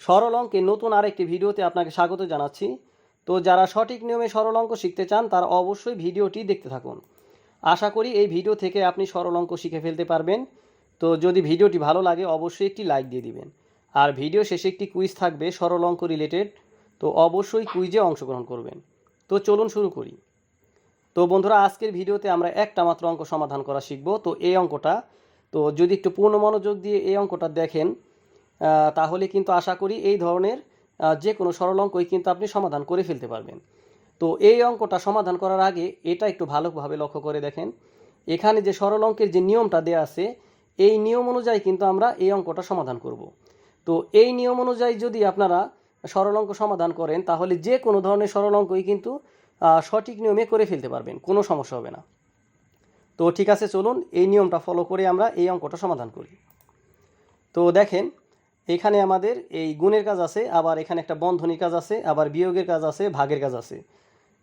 সরল অঙ্কে নতুন আরেকটি ভিডিওতে আপনাকে স্বাগত জানাচ্ছি। তো যারা সঠিক নিয়মে সরল অঙ্ক শিখতে চান, তারা অবশ্যই ভিডিওটি দেখতে থাকুন। আশা করি এই ভিডিও থেকে আপনি সরল অঙ্ক শিখে ফেলতে পারবেন। তো যদি ভিডিওটি ভালো লাগে, অবশ্যই একটি লাইক দিয়ে দিবেন। আর ভিডিও শেষে একটি কুইজ থাকবে, সরল অঙ্ক রিলেটেড। তো অবশ্যই কুইজে অংশগ্রহণ করবেন। তো চলুন শুরু করি। তো বন্ধুরা, আজকের ভিডিওতে আমরা একটা মাত্র অঙ্ক সমাধান করা শিখব। তো এই অঙ্কটা, তো যদি একটু পূর্ণ মনোযোগ দিয়ে এই অঙ্কটা দেখেন তাহলে কিন্তু আশা করি এই ধরনের যে কোনো সরল অঙ্কই কিন্তু আপনি সমাধান করে ফেলতে পারবেন। তো এই অঙ্কটা সমাধান করার আগে এটা একটু ভালোভাবে লক্ষ্য করে দেখেন। এখানে যে সরল অঙ্কের যে নিয়মটা দেওয়া আছে, এই নিয়ম অনুযায়ী কিন্তু আমরা এই অঙ্কটা সমাধান করব। তো এই নিয়ম অনুযায়ী যদি আপনারা সরল অঙ্ক সমাধান করেন, তাহলে যে কোনো ধরনের সরল অঙ্কই কিন্তু সঠিক নিয়মে করে ফেলতে পারবেন, কোনো সমস্যা হবে না। তো ঠিক আছে, চলুন এই নিয়মটা ফলো করে আমরা এই অঙ্কটা সমাধান করি। তো দেখেন এখানে আমাদের এই গুণের কাজ আছে, আবার এখানে একটা বন্ধনী কাজ আছে, আবার বিয়োগের কাজ আছে, ভাগের কাজ আছে।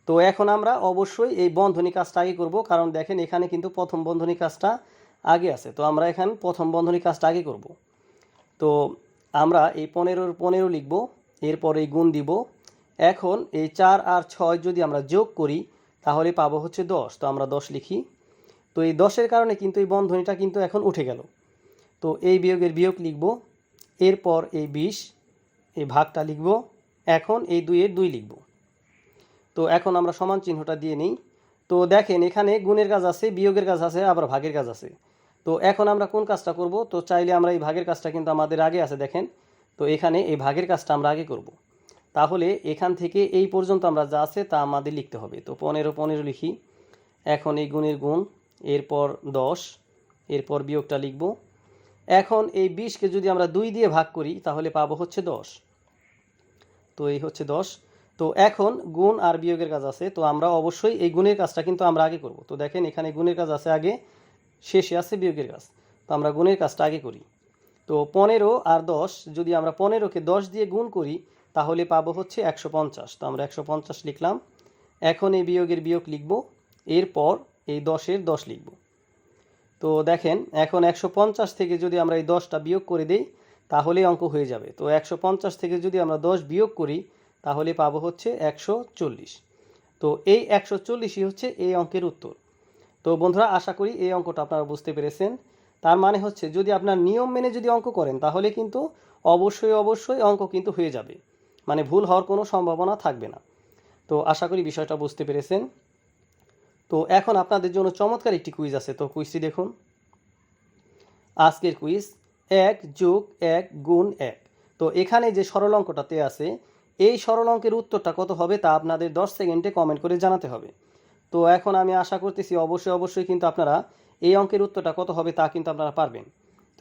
তো এখন আমরা অবশ্যই এই বন্ধনী কাজটা আগে করব, কারণ দেখেন এখানে কিন্তু প্রথম বন্ধনী কাজটা আগে আছে। তো আমরা এখানে প্রথম বন্ধনী কাজটা আগে করব। তো আমরা এই পনেরোর পনেরো লিখব, এরপর গুণ দিব। এখন এই চার আর ছয় যদি আমরা যোগ করি, তাহলে পাবো হচ্ছে দশ। তো আমরা দশ লিখি। তো এই দশের কারণে কিন্তু এই বন্ধনীটা কিন্তু এখন উঠে গেল। তো এই বিয়োগের বিয়োগ লিখব। এরপর এই বিশ, এই ভাগটা লিখব। এখন এই দুইয়ের দুই লিখব। তো এখন আমরা সমান চিহ্নটা দিয়ে নিই। তো দেখেন, এখানে গুণের কাজ আছে, বিয়োগের কাজ আছে, আবার ভাগের কাজ আছে। তো এখন আমরা কোন কাজটা করব? তো চাইলে আমরা এই ভাগের কাজটা কিন্তু আমাদের আগে আছে, দেখেন। তো এখানে এই ভাগের কাজটা আমরা আগে করব। তাহলে এখান থেকে এই পর্যন্ত আমরা যা আছে তা আমাদের লিখতে হবে। তো পনেরো পনেরো লিখি। এখন এই গুণের গুণ, এরপর দশ, এরপর বিয়োগটা লিখব। এখন এই বিশকে যদি আমরা দুই দিয়ে ভাগ করি, তাহলে পাবো হচ্ছে দশ। তো এই হচ্ছে দশ। তো এখন গুণ আর বিয়োগের কাজ আছে, তো আমরা অবশ্যই এই গুণের কাজটা কিন্তু আমরা আগে করব। তো দেখেন, এখানে গুণের কাজ আছে আগে, শেষে আছে বিয়োগের কাজ। তো আমরা গুণের কাজটা আগে করি। তো পনেরো আর দশ, যদি আমরা পনেরোকে দশ দিয়ে গুণ করি, তাহলে পাবো হচ্ছে একশো পঞ্চাশ। তো আমরা একশো পঞ্চাশ লিখলাম। এখন এই বিয়োগের বিয়োগ লিখব। এরপর এই দশের দশ লিখব। তো দেখেন, এখন একশো পঞ্চাশ থেকে যদি আমরা এই দশটা বিয়োগ করে দিই তাহলে অঙ্ক হয়ে যাবে। তো একশো পঞ্চাশ থেকে যদি আমরা দশ বিয়োগ করি, তাহলে পাবো হচ্ছে একশো চল্লিশ। তো এই একশো চল্লিশই হচ্ছে এই অঙ্কের উত্তর। তো বন্ধুরা, আশা করি এই অঙ্কটা আপনারা বুঝতে পেরেছেন। তার মানে হচ্ছে, যদি আপনার নিয়ম মেনে যদি অঙ্ক করেন, তাহলে কিন্তু অবশ্যই অবশ্যই অঙ্ক কিন্তু হয়ে যাবে। মানে ভুল হওয়ার কোনো সম্ভাবনা থাকবে না। তো আশা করি বিষয়টা বুঝতে পেরেছেন। তো এখন আপনাদের জন্য চমৎকার একটি কুইজ আছে। তো কুইজটি দেখুন। আজকের কুইজ এক যোগ এক গুণ এক। তো এখানে যে সরল অঙ্কটাতে আছে, এই সরল অঙ্কের উত্তরটা কত হবে তা আপনাদের দশ সেকেন্ডে কমেন্ট করে জানাতে হবে। তো এখন আমি আশা করতেছি অবশ্যই অবশ্যই কিন্তু আপনারা এই অঙ্কের উত্তরটা কত হবে তা কিন্তু আপনারা পারবেন।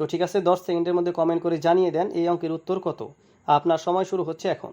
তো ঠিক আছে, দশ সেকেন্ডের মধ্যে কমেন্ট করে জানিয়ে দেন এই অঙ্কের উত্তর কত। আপনার সময় শুরু হচ্ছে এখন।